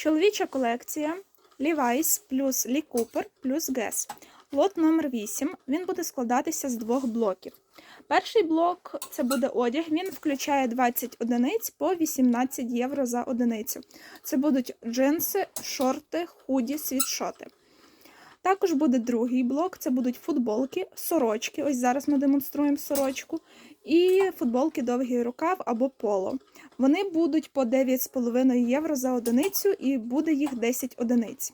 Чоловіча колекція Levi's плюс Lee Cooper плюс Guess. Лот номер 8. Він буде складатися з двох блоків. Перший блок це буде одяг. Він включає 20 одиниць по 18 євро за одиницю. Це будуть джинси, шорти, худі, світшоти. Також буде другий блок, це будуть футболки, сорочки. Ось зараз ми демонструємо сорочку. І футболки довгий рукав або поло. Вони будуть по 9,5 євро за одиницю і буде їх 10 одиниць.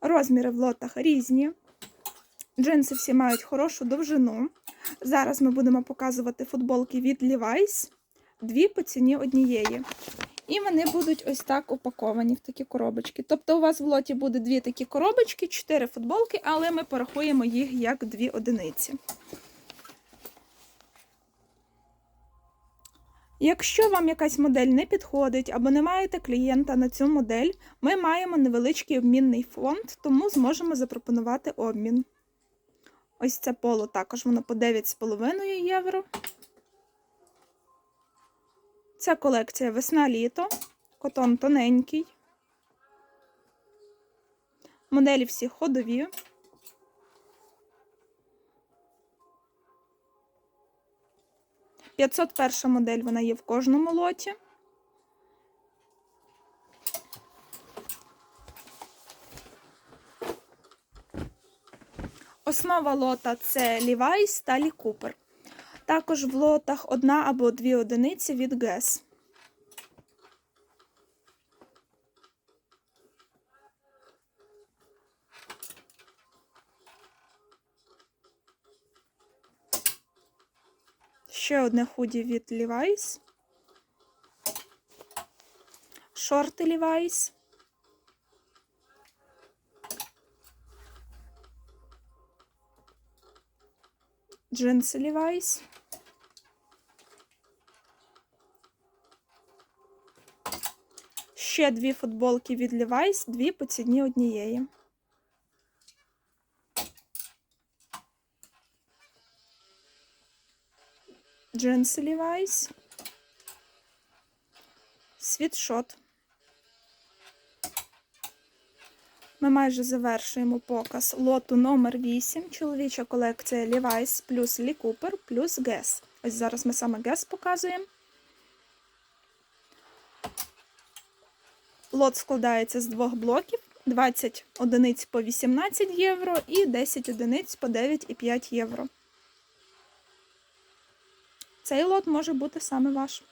Розміри в лотах різні. Джинси всі мають хорошу довжину. Зараз ми будемо показувати футболки від Levi's, дві по ціні однієї. І вони будуть ось так упаковані в такі коробочки. Тобто у вас в лоті буде дві такі коробочки, чотири футболки, але ми порахуємо їх як дві одиниці. Якщо вам якась модель не підходить або не маєте клієнта на цю модель, ми маємо невеличкий обмінний фонд, тому зможемо запропонувати обмін. Ось це поло також воно по 9,5 євро. Це колекція весна-літо, котон тоненький. Моделі всі ходові. П'ятсот перша модель вона є в кожному лоті. Основа лота це Levi's та Lee Cooper. Також в лотах одна або дві одиниці від Guess. Ще одне худі від Levi's. Шорти Levi's. Джинси Levi's. Ще дві футболки від Levi's, дві по ціні однієї. Джинси Levi's. Світшот. Ми майже завершуємо показ лоту номер 8 Чоловіча колекція Levi's плюс Lee Cooper плюс Guess. Ось зараз ми саме Guess показуємо. Лот складається з двох блоків: 20 одиниць по 18 євро і 10 одиниць по 9,5 євро. Цей лот може бути саме ваш.